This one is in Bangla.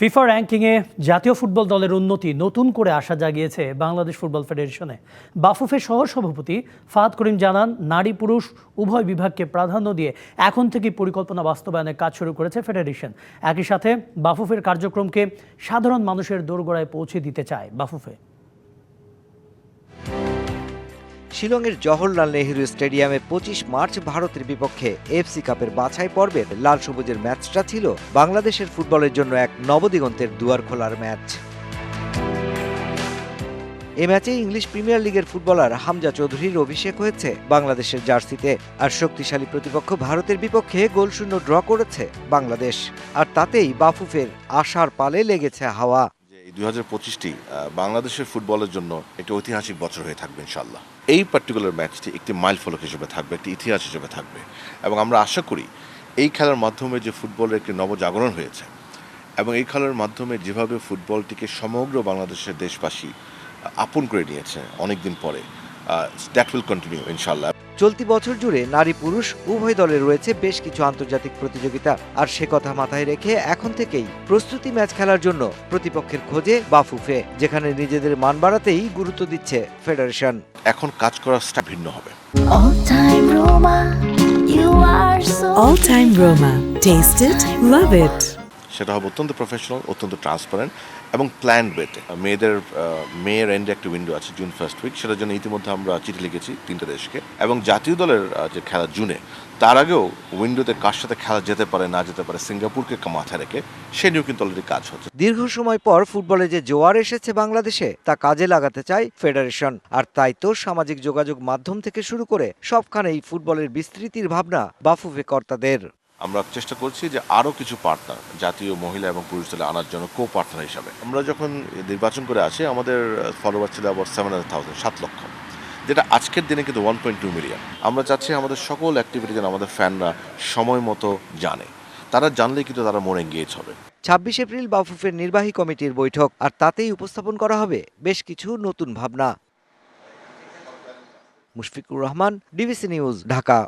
ফিফা র্যাঙ্কিংয়ে জাতীয় ফুটবল দলের উন্নতি নতুন করে আশা জাগিয়েছে বাংলাদেশ ফুটবল ফেডারেশনে। বাফুফের সহ সভাপতি ফাহাদ করিম জানান, নারী পুরুষ উভয় বিভাগকে প্রাধান্য দিয়ে এখন থেকে পরিকল্পনা বাস্তবায়নের কাজ শুরু করেছে ফেডারেশন। একই সাথে বাফুফের কার্যক্রমকে সাধারণ মানুষের দোরগোড়ায় পৌঁছে দিতে চায় বাফুফে। শিলংয়ের জওহরলাল নেহেরু স্টেডিয়ামে পঁচিশ মার্চ ভারতের বিপক্ষে এফসি কাপের বাছাই পর্বের লাল সবুজের ম্যাচটা ছিল বাংলাদেশের ফুটবলের জন্য এক নবদিগন্তের দুয়ার খোলার ম্যাচ। এ ম্যাচে ইংলিশ প্রিমিয়ার লিগের ফুটবলার হামজা চৌধুরীর অভিষেক হয়েছে বাংলাদেশের জার্সিতে আর শক্তিশালী প্রতিপক্ষ ভারতের বিপক্ষে গোলশূন্য ড্র করেছে বাংলাদেশ। আর তাতেই বাফুফের আশার পালে লেগেছে হাওয়া। এই দুই হাজার পঁচিশটি বাংলাদেশের ফুটবলের জন্য একটি ঐতিহাসিক বছর হয়ে থাকবে ইনশাল্লাহ এই পার্টিকুলার ম্যাচটি একটি মাইল ফলক হিসেবে থাকবে, একটি ইতিহাস হিসেবে থাকবে। এবং আমরা আশা করি এই খেলার মাধ্যমে যে ফুটবলের একটি নবজাগরণ হয়েছে এবং এই খেলার মাধ্যমে যেভাবে ফুটবলটিকে সমগ্র বাংলাদেশের দেশবাসী আপন করে নিয়েছে অনেকদিন পরে দ্যাট উইল কন্টিনিউ ইনশাল্লাহ চলতি বছর জুড়ে নারী পুরুষ উভয় দলে রয়েছে বেশ কিছু আন্তর্জাতিক প্রতিযোগিতা আর সে কথা মাথায় রেখে এখন থেকেই প্রস্তুতি ম্যাচ খেলার জন্য প্রতিপক্ষের খোঁজে বাফুফে যেখানে নিজেদের মান বাড়াতেই গুরুত্ব দিচ্ছে ফেডারেশন এখন কাজ করার স্টাইল ভিন্ন হবে All time Roma, you are so All Time Roma. Taste it, love it. সেটা হবে অত্যন্ত প্রফেশনাল অত্যন্ত ট্রান্সপারেন্ট এবং প্ল্যান ওয়েতে মেয়েদের মেয়ের এন্ডে একটা উইন্ডো আছে জুন ফার্স্ট উইক সেটার জন্য ইতিমধ্যে আমরা চিঠি লিখেছি তিনটে দেশকে। এবং জাতীয় দলের যে খেলা জুনে, তার আগেও উইন্ডোতে কার সাথে খেলা যেতে পারে, না যেতে পারে, সিঙ্গাপুরকে মাথায় রেখে, সে নিয়েও কিন্তু অলরেডি কাজ হচ্ছে। দীর্ঘ সময় পর ফুটবলে যে জোয়ার এসেছে বাংলাদেশে, তা কাজে লাগাতে চায় ফেডারেশন আর তাই তো সামাজিক যোগাযোগ মাধ্যম থেকে শুরু করে সবখানেই ফুটবলের বিস্তৃতির ভাবনা বাফুফে কর্তাদের আমরা চেষ্টা করছি যে আরও কিছু পার্টনার জাতীয় মহিলা এবং পুরুষ দলে আনার জন্য কো পার্টনার হিসাবে। আমরা যখন নির্বাচন করে আসি, আমাদের ফলোয়ার ছিল আবার সেভেন হান্ড্রেড থাউজেন্ড সাত লক্ষ। যেটা আজকের দিনে কিন্তু ওয়ান পয়েন্ট টু মিলিয়ন আমরা চাচ্ছি আমাদের সকল অ্যাক্টিভিটি যেন আমাদের ফ্যানরা সময় মতো জানে। তারা জানলেই কিন্তু তারা মনে এঙ্গেজ হবে। ছাব্বিশ এপ্রিল বাফুফের নির্বাহী কমিটির বৈঠক, আর তাতেই উপস্থাপন করা হবে বেশ কিছু নতুন ভাবনা। Mushfiqur Rahman DBC news Dhaka.